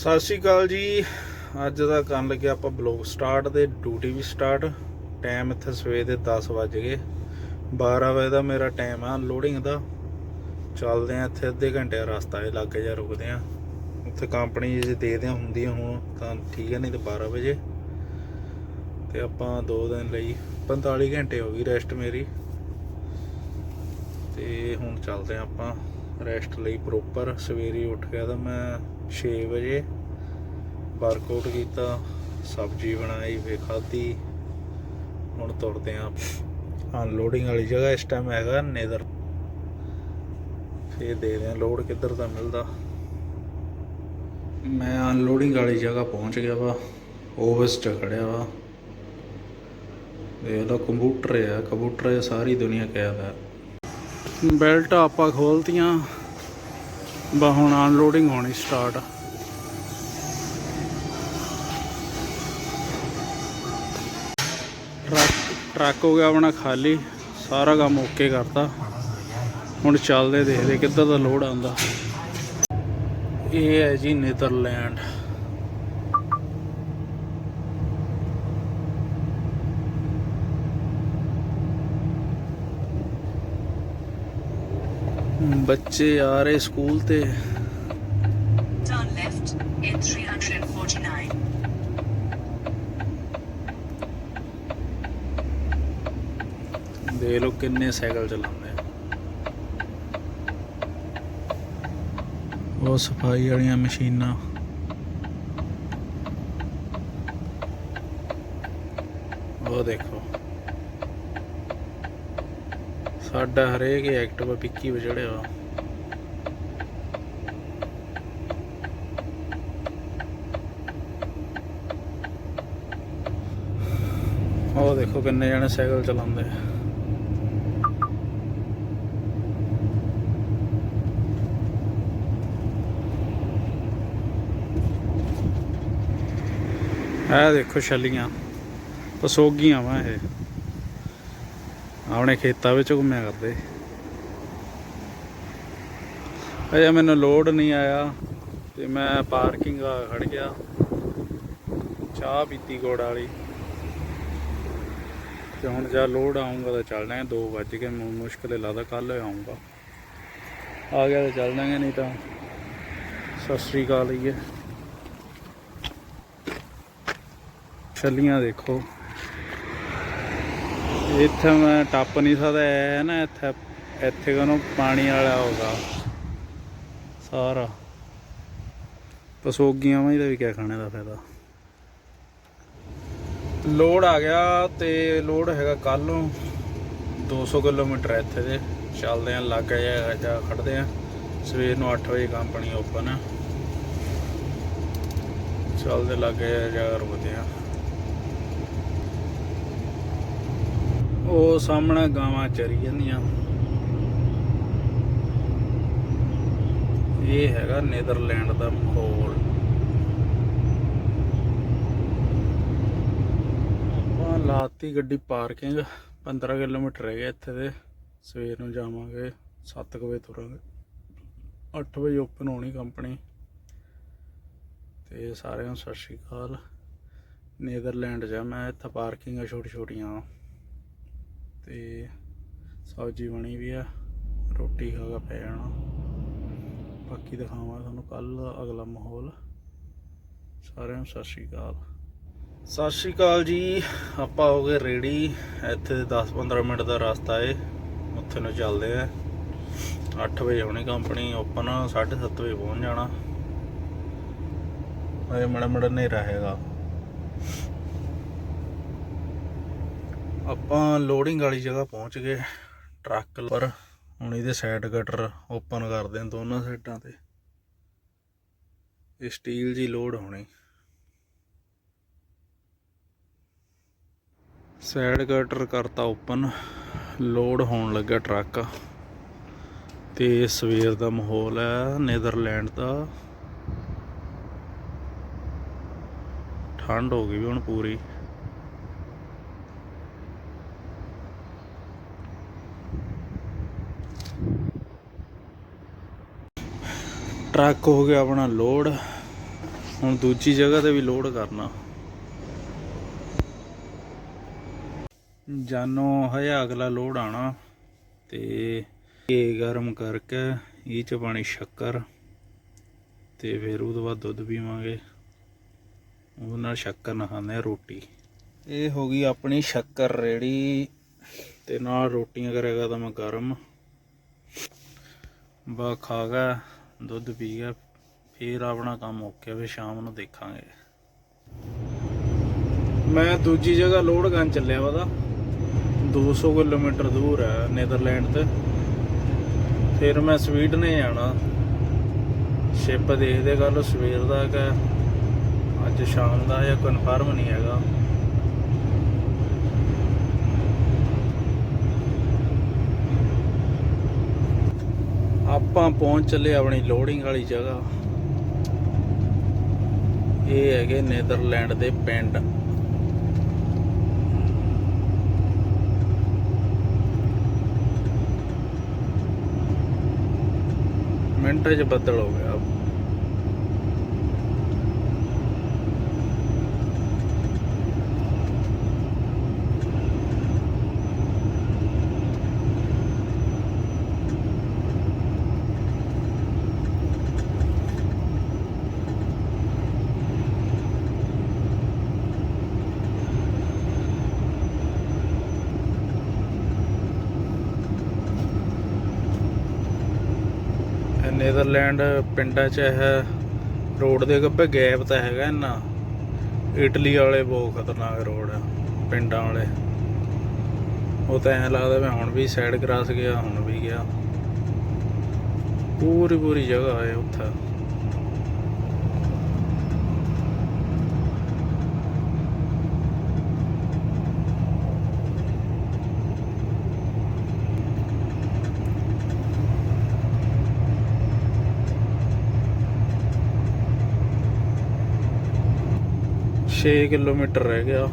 ਸਤਿ ਸ਼੍ਰੀ ਅਕਾਲ ਜੀ। ਅੱਜ ਦਾ ਕਰਨ ਲੱਗਿਆ ਆਪਾਂ ਬਲੌਗ ਸਟਾਰਟ ਤੇ ਡਿਊਟੀ ਵੀ ਸਟਾਰਟ ਟਾਈਮ ਇੱਥੇ ਸਵੇਰ ਦੇ 10 ਵਜ ਗਏ। 12 ਵਜੇ ਦਾ ਮੇਰਾ ਟਾਈਮ ਆ ਲੋਡਿੰਗ ਦਾ। ਚੱਲਦੇ ਆ ਇੱਥੇ ਅੱਧੇ ਘੰਟੇ ਦਾ ਰਸਤਾ ਹੈ ਲੱਗੇ ਜਾ ਰੁਕਦੇ ਆ। ਉੱਥੇ ਕੰਪਨੀ ਜੇ ਦੇ ਦਿਆਂ ਹੁੰਦੀਆਂ ਹੁਣ, ਤਾਂ ਠੀਕ ਹੈ ਨਹੀਂ ਤਾਂ 12 ਵਜੇ। ਤੇ ਆਪਾਂ 2 ਦਿਨ ਲਈ 45 ਘੰਟੇ ਹੋ ਗਈ ਰੈਸਟ ਮੇਰੀ। ਤੇ ਹੁਣ ਚੱਲਦੇ ਆ ਆਪਾਂ ਰੈਸਟ ਲਈ ਪ੍ਰੋਪਰ ਸਵੇਰੇ ਉੱਠ ਗਿਆ ਤਾਂ ਮੈਂ 6 ਵਜੇ ਵਰਕਆਊਟ ਕੀਤਾ, ਸਬਜ਼ੀ ਬਣਾਈ ਫੇ ਖਾਧੀ। ਹੁਣ ਤੁਰਦੇ ਆ ਅਨਲੋਡਿੰਗ ਵਾਲੀ ਜਗ੍ਹਾ ਇਸ ਟਾਈਮ ਹੈਗਾ ਨੇਦਰ। ਫੇ ਦੇਖਦੇ ਆ ਲੋਡ ਕਿੱਧਰ ਦਾ ਮਿਲਦਾ। ਮੈਂ ਅਨਲੋਡਿੰਗ ਵਾਲੀ ਜਗ੍ਹਾ ਪਹੁੰਚ ਗਿਆ ਵਾ। ਓਵਰਸ ਚ ਖੜਿਆ ਵਾ। ਦੇਖ ਉਹਦਾ ਕੰਪਿਊਟਰ ਆ, ਕੰਪਿਊਟਰ ਸਾਰੀ ਦੁਨੀਆ ਕਹਿਦਾ ਬੈਲਟ ਆਪਾਂ ਖੋਲਤੀਆਂ। ਬਾ ਹੁਣ ਅਨਲੋਡਿੰਗ ਹੋਣੀ ਸਟਾਰਟ ਟਰੱਕ ਟਰੱਕ ਹੋ ਗਿਆ ਆਪਣਾ ਖਾਲੀ, ਸਾਰਾ ਕੰਮ ਓਕੇ ਕਰਤਾ। ਹੁਣ ਚੱਲਦੇ ਦੇਖਦੇ ਕਿੱਧਰ ਦਾ ਲੋਡ ਆਉਂਦਾ। ਇਹ ਹੈ ਜੀ ਨੀਦਰਲੈਂਡ। ਬੱਚੇ ਆ ਰਹੇ ਸਕੂਲ ਤੇ Turn left in 349. ਦੇਖ ਲਓ ਕਿੰਨੇ ਸਾਈਕਲ ਚਲਾਉਂਦੇ ਆ ਉਹ ਸਫ਼ਾਈ ਵਾਲੀਆਂ ਮਸ਼ੀਨਾਂ ਉਹ ਦੇਖੋ ਸਾਡਾ ਹਰੇਕ ਐਕਟਿਵਾ ਪਿੱਕੀ ਵਜੜਿਆ ਵਾ ਉਹ ਦੇਖੋ ਕਿੰਨੇ ਜਣੇ ਸਾਈਕਲ ਚਲਾਉਂਦੇ ਆ। ਇਹ ਦੇਖੋ ਛੱਲੀਆਂ, ਪਸੋਗੀਆਂ ਵਾ ਇਹ। ਆਪਣੇ ਖੇਤਾਂ ਵਿੱਚ ਘੁੰਮਿਆ ਕਰਦੇ। ਅਜੇ ਮੈਨੂੰ ਲੋਡ ਨਹੀਂ ਆਇਆ ਤੇ ਮੈਂ ਪਾਰਕਿੰਗ ਆ ਖੜ ਗਿਆ। ਚਾਹ ਪੀਤੀ ਗੋੜ ਵਾਲੀ। ਤੇ ਹੁਣ ਜਦ ਲੋਡ ਆਉਂਗਾ ਤਾਂ ਚੱਲਣਾ ਜਾਵਾਂਗੇ 2 ਵੱਜ ਕੇ ਮੈਨੂੰ ਮੁਸ਼ਕਿਲ ਲੱਗਦਾ ਕੱਲ ਆਉਂਗਾ ਆ ਗਿਆ ਤਾਂ ਚੱਲ ਜਾਵਾਂਗੇ ਨਹੀਂ ਤਾਂ ਸਤਿ ਸ੍ਰੀ ਅਕਾਲ ਹੀ ਹੈ। ਛੱਲੀਆਂ ਦੇਖੋ। ਇੱਥੇ ਮੈਂ ਟੱਪ ਨਹੀਂ ਸਕਦਾ ਐ ਨਾ ਇੱਥੇ ਇੱਥੇ ਕੋਲੋਂ ਪਾਣੀ ਵਾਲਾ ਹੋਗਾ ਸਾਰਾ। ਪਸੋਗੀਆਂ ਵਾਂ ਇਹਦਾ ਵੀ ਕਿਆ ਖਾਣੇ ਦਾ ਫਾਇਦਾ। ਲੋਡ ਆ ਗਿਆ ਤੇ ਲੋਡ ਹੈਗਾ ਕੱਲ ਨੂੰ। 200 ਕਿਲੋਮੀਟਰ ਇੱਥੇ ਦੇ। ਚੱਲਦੇ ਆਂ ਲੱਗ ਜਾ ਜਾ ਖੜਦੇ ਆਂ ਸਵੇਰ ਨੂੰ 8 ਵਜੇ ਕੰਪਨੀ ਓਪਨ ਆ ਚੱਲਦੇ ਲੱਗੇ ਜਾ ਰੁਕਦੇ ਆਂ ਉਹ ਸਾਹਮਣੇ ਗਾਵਾਂ ਚਰੀ ਜਾਂਦੀਆਂ। ਇਹ ਹੈਗਾ ਨੇਦਰਲੈਂਡ ਦਾ ਮਾਹੌਲ। ਆਪਾਂ ਲਾਤੀ ਗੱਡੀ ਪਾਰਕਿੰਗ 15 ਕਿਲੋਮੀਟਰ ਰਹਿ ਗਿਆ ਇੱਥੇ ਦੇ ਸਵੇਰ ਨੂੰ ਜਾਵਾਂਗੇ 7 ਵਜੇ ਤੁਰਾਂਗੇ। 8 ਵਜੇ ਓਪਨ ਹੋਣੀ ਕੰਪਨੀ। ਤੇ ਸਾਰਿਆਂ ਨੂੰ ਸਤਿ ਸ਼੍ਰੀ ਅਕਾਲ। ਨੇਦਰਲੈਂਡ ਜਾ ਮੈਂ, ਇੱਥੇ ਪਾਰਕਿੰਗ ਆ ਛੋਟੀ ਛੋਟੀਆਂ ਤੇ ਸਬਜ਼ੀ ਬਣੀ ਵੀ ਆ, ਰੋਟੀ ਖਾ ਕੇ ਪੈ ਜਾਣਾ। ਬਾਕੀ ਦਿਖਾਵਾਂ ਤੁਹਾਨੂੰ ਕੱਲ ਅਗਲਾ ਮਾਹੌਲ। ਸਾਰਿਆਂ ਨੂੰ ਸਤਿ ਸ਼੍ਰੀ ਅਕਾਲ। ਸਤਿ ਸ਼੍ਰੀ ਅਕਾਲ ਜੀ, ਆਪਾਂ ਹੋ ਗਏ ਰੈਡੀ ਇੱਥੇ 10-15 ਮਿੰਟ ਦਾ ਰਸਤਾ ਏ, ਉੱਥੇ ਨੂੰ ਚੱਲਦੇ ਆ। 8 ਵਜੇ ਹੋਣੀ ਕੰਪਨੀ ਓਪਨ 7:30 ਵਜੇ ਪਹੁੰਚ ਜਾਣਾ। ਅਜੇ ਮੜਾ ਮੜਾ ਹਨੇਰਾ ਹੈਗਾ। ਆਪਾਂ ਲੋਡਿੰਗ ਵਾਲੀ ਜਗ੍ਹਾ ਪਹੁੰਚ ਗਏ ਟਰੱਕ ਪਰ ਹੁਣ ਇਹਦੇ ਸਾਈਡ ਗਟਰ ਓਪਨ ਕਰਦੇ ਆ ਦੋਨਾਂ ਸਾਈਡਾਂ ਤੇ। ਇਹ ਸਟੀਲ ਜੀ ਲੋਡ ਹੋਣੀ। ਸਾਈਡ ਗਟਰ ਕਰਤਾ ਓਪਨ ਲੋਡ ਹੋਣ ਲੱਗਾ ਟਰੱਕ। ਤੇ ਸਵੇਰ ਦਾ ਮਾਹੌਲ ਹੈ ਨੇਦਰਲੈਂਡ ਦਾ। ਠੰਡ ਹੋ ਗਈ ਵੀ ਹੁਣ ਪੂਰੀ। ਟਰੱਕ ਹੋ ਗਿਆ ਆਪਣਾ ਲੋਡ। ਹੁਣ ਦੂਜੀ ਜਗ੍ਹਾ ਤੇ ਵੀ ਲੋਡ ਕਰਨਾ। ਜਾਨੋ ਹੈ ਅਗਲਾ ਲੋਡ ਆਣਾ ਤੇ ਇਹ ਗਰਮ ਕਰਕੇ ਇਹ ਚ ਪਾਣੀ ਸ਼ੱਕਰ ਤੇ ਫਿਰ ਉਹਦੇ ਬਾਅਦ ਦੁੱਧ ਪੀਵਾਂਗੇ। ਉਹਦੇ ਨਾਲ ਸ਼ੱਕਰ ਨਾ ਖਾਂਦੇ ਰੋਟੀ। ਇਹ ਹੋ ਗਈ ਆਪਣੀ ਸ਼ੱਕਰ ਰੇੜੀ ਤੇ ਨਾਲ ਰੋਟੀਆਂ ਕਰੇਗਾ ਤਾਂ ਮੈਂ ਗਰਮ। ਬਾ ਖਾਗਾ ਦੁੱਧ ਪੀ ਗਿਆ, ਫੇਰ ਆਪਣਾ ਕੰਮ ਓਕੇ ਵੀ ਸ਼ਾਮ ਨੂੰ ਦੇਖਾਂਗੇ। ਮੈਂ ਦੂਜੀ ਜਗ੍ਹਾ ਲੋਡ ਚੱਲਿਆ ਵਾ ਦਾ। 200 ਕਿਲੋਮੀਟਰ ਦੂਰ ਹੈ, ਨੇਦਰਲੈਂਡ ਤੇ। ਫਿਰ ਮੈਂ ਸਵੀਡਨ ਹੀ ਜਾਣਾ। ਸ਼ਿਪ ਦੇਖਦੇ ਕੱਲ ਸਵੇਰ ਦਾ ਕਿ ਅੱਜ ਸ਼ਾਮ ਦਾ ਜਾਂ ਕਨਫਰਮ ਨਹੀਂ ਹੈਗਾ। ਆਪਾਂ ਪਹੁੰਚ ਚੱਲੇ ਆਪਣੀ ਲੋਡਿੰਗ ਵਾਲੀ ਜਗ੍ਹਾ। ਇਹ ਹੈਗੇ ਨੇਦਰਲੈਂਡ ਦੇ ਪਿੰਡ। ਮਿੰਟਾਂ 'ਚ ਬੱਦਲ ਹੋ ਗਿਆ। ਨੇਦਰਲੈਂਡ ਪਿੰਡਾਂ 'ਚ ਹੈ ਰੋਡ ਦੇ ਗੱਪੇ ਗੈਪ ਤਾਂ ਹੈਗਾ ਇੰਨਾ। ਇਟਲੀ ਵਾਲੇ ਬਹੁਤ ਖਤਰਨਾਕ ਰੋਡ ਆ, ਪਿੰਡਾਂ ਵਾਲੇ। ਉਹ ਤਾਂ ਐਂ ਲੱਗਦਾ ਮੈਂ ਹੁਣ ਵੀ ਸਾਈਡ ਕਰਾਸ ਗਿਆ, ਹੁਣ ਵੀ ਗਿਆ। ਪੂਰੀ ਪੂਰੀ ਜਗ੍ਹਾ ਹੈ ਉੱਥੇ। ਛੇ ਕਿਲੋਮੀਟਰ ਰਹਿ ਗਿਆ।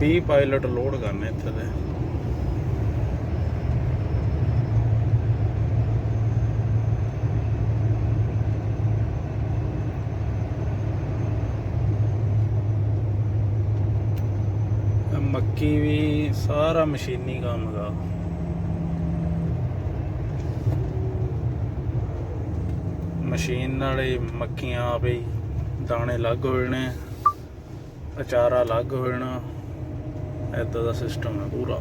ਵੀਹ ਪਾਇਲਟ ਲੋਡ ਕਰਨੇ ਇੱਥੇ ਦੇ। ਇਹ ਵੀ ਸਾਰਾ ਮਸ਼ੀਨੀ ਕੰਮ ਦਾ ਮਸ਼ੀਨ ਨਾਲੇ ਮੱਕੀਆਂ ਆਪੇ ਹੀ ਦਾਣੇ ਅਲੱਗ ਹੋਏ ਨੇ ਅਚਾਰਾ ਅਲੱਗ ਹੋ ਜਾਣਾ। ਐਦਾਂ ਦਾ ਸਿਸਟਮ ਹੈ ਪੂਰਾ।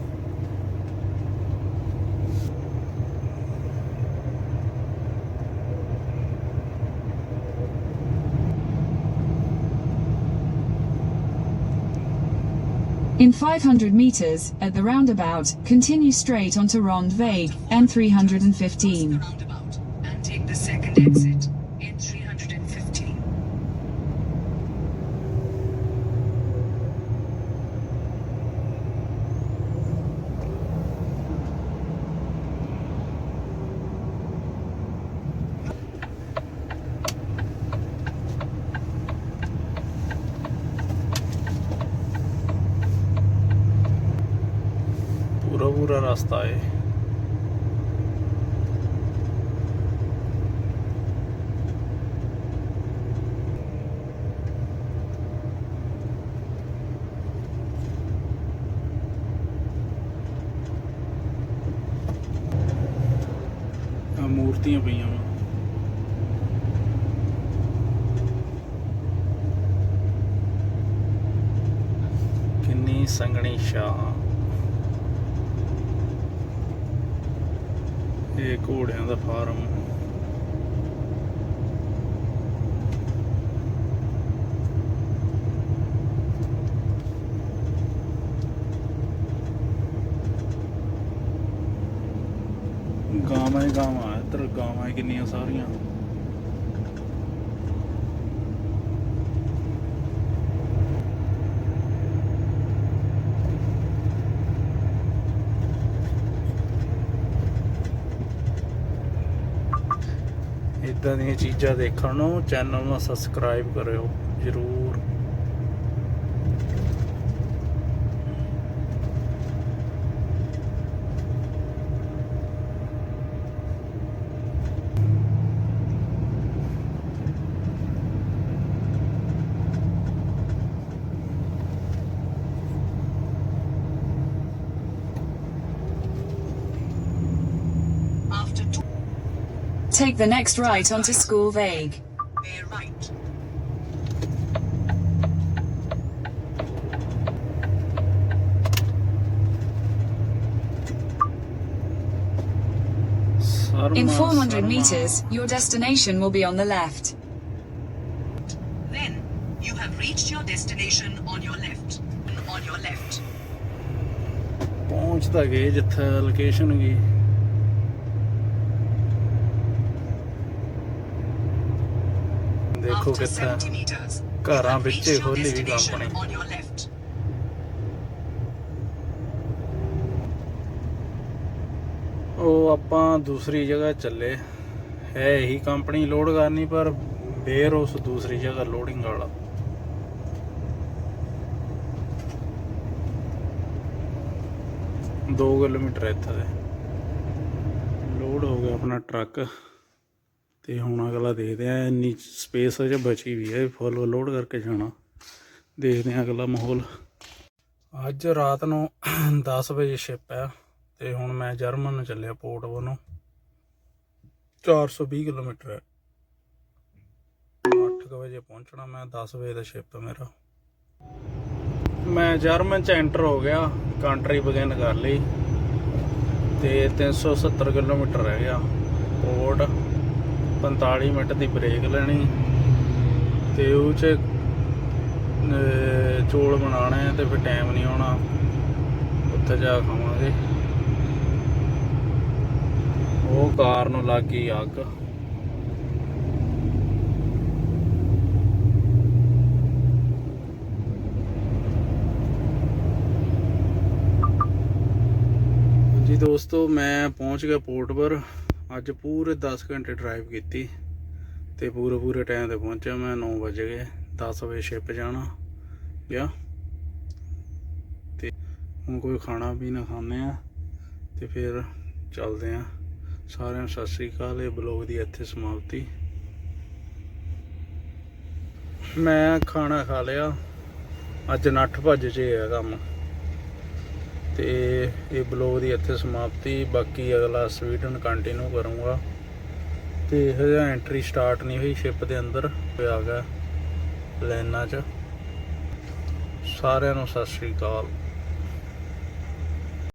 500 meters, at the roundabout, continue straight onto Rondweg, N315. ਰਸਤਾ ਆ ਮੂਰਤੀਆਂ ਪਈਆਂ ਵਾ। ਕਿੰਨੀ ਸੰਗਣੀ ਸ਼ਾਹ ਇਹ ਘੋੜਿਆਂ ਦਾ ਫਾਰਮ। ਗਾਵਾਂ ਹੀ ਗਾਵਾਂ ਇੱਧਰ ਗਾਵਾਂ ਕਿੰਨੀਆਂ ਸਾਰੀਆਂ। ਇਦਾਂ ਦੀਆਂ ਚੀਜ਼ਾਂ ਦੇਖਣ ਨੂੰ ਚੈਨਲ ਨੂੰ ਸਬਸਕ੍ਰਾਈਬ ਕਰਿਓ ਜਰੂਰ। Take the next right onto School Vague. bear right. In Sharma 400 Sharma. meters, your destination will be on the left. Then, you have reached your destination on your left. On your left. ਪਹੁੰਚ ਤਾਂ ਗਏ ਜਿੱਥੇ location ਗਈ ਦੇਖੋ ਕਿੱਥੇ 70 meters, ਘਰਾਂ ਵਿੱਚੇ ਖੋਲੀ ਵੀ ਕੰਪਨੀ. ਉਹ ਆਪਾਂ ਦੂਸਰੀ ਜਗ੍ਹਾ ਚੱਲੇ। ਹੈ ਇਹੀ ਕੰਪਨੀ ਲੋਡ ਕਰਨੀ ਪਰ ਬੇਰ ਉਸ ਦੂਸਰੀ ਜਗ੍ਹਾ ਲੋਡਿੰਗ ਵਾਲਾ। ਦੋ ਕਿਲੋਮੀਟਰ ਇੱਥੇ ਦੇ। ਲੋਡ ਹੋ ਗਿਆ ਆਪਣਾ ਟਰੱਕ। ਤੇ ਹੁਣ ਅਗਲਾ ਦੇਖਦੇ ਆ ਇੰਨੀ ਸਪੇਸ ਅਜੇ ਬਚੀ ਵੀ ਹੈ ਫੁੱਲ ਲੋਡ ਕਰਕੇ ਜਾਣਾ। ਦੇਖਦੇ ਆ ਅਗਲਾ ਮਾਹੌਲ। ਅੱਜ ਰਾਤ ਨੂੰ 10 ਵਜੇ ਸ਼ਿਪ ਹੈ ਤੇ ਹੁਣ ਮੈਂ ਜਰਮਨ ਨੂੰ ਚੱਲਿਆ ਪੋਰਟ ਵੱਲੋਂ। 420 ਕਿਲੋਮੀਟਰ ਹੈ। 8 ਵਜੇ ਪਹੁੰਚਣਾ, ਮੈਂ 10 ਵਜੇ ਦਾ ਸ਼ਿਪ ਹੈ ਮੇਰਾ। ਮੈਂ ਜਰਮਨ ਚ ਐਂਟਰ ਹੋ ਗਿਆ ਕੰਟਰੀ ਬਗਿਨ ਕਰ ਲਈ। ਤੇ 370 ਕਿਲੋਮੀਟਰ ਰਹਿ ਗਿਆ। ਪੋਰਟ 45 ਮਿੰਟ ਦੀ ਬ੍ਰੇਕ ਲੈਣੀ ਤੇ ਉਹ ਚ ਅਹ, ਚੌਲ ਬਣਾਉਣੇ ਆ ਤੇ ਫਿਰ ਟਾਈਮ ਨਹੀਂ ਆਉਣਾ। ਉੱਥੇ ਜਾ ਖਾਵਾਂਗੇ। ਉਹ ਕਾਰ ਨੂੰ ਲੱਗ ਗਈ ਅੱਗ। ਜੀ ਦੋਸਤੋ ਮੈਂ ਪਹੁੰਚ ਗਿਆ ਪੋਰਟ ਪਰ। ਅੱਜ ਪੂਰੇ 10 ਘੰਟੇ ਡਰਾਈਵ ਕੀਤੀ ਤੇ ਪੂਰੇ ਪੂਰੇ ਟਾਈਮ ਤੇ ਪਹੁੰਚਿਆ ਮੈਂ 9 ਵਜੇ ਗਏ 10 ਵਜੇ ਸ਼ਿਪ ਜਾਣਾ, ਗਿਆ। ਤੇ ਹੁਣ ਕੋਈ ਖਾਣਾ ਪੀਣਾ ਖਾਣੇ ਆ ਤੇ ਫਿਰ ਚੱਲਦੇ ਆ। ਸਾਰਿਆਂ ਨੂੰ ਸਤਿ ਸ੍ਰੀ ਅਕਾਲ, ਇਹ ਬਲੌਗ ਦੀ ਇੱਥੇ ਸਮਾਪਤੀ। ਮੈਂ ਖਾਣਾ ਖਾ ਲਿਆ, ਅੱਜ ਨੱਠ ਭੱਜ ਚ ਹੈ ਕੰਮ। ਤੇ ਇਹ ਬਲੌਗ ਦੀ ਇੱਥੇ ਸਮਾਪਤੀ। ਬਾਕੀ ਅਗਲਾ ਸਵੀਡਨ ਕੰਟੀਨਿਊ ਕਰੂੰਗਾ। ਤੇ ਹਜੇ ਐਂਟਰੀ ਸਟਾਰਟ ਨਹੀਂ ਹੋਈ ਸ਼ਿਪ ਦੇ ਅੰਦਰ। ਤੇ ਆ ਗਿਆ ਲਾਈਨਾਂ 'ਚ। ਸਾਰਿਆਂ ਨੂੰ ਸਤਿ ਸ੍ਰੀ ਅਕਾਲ।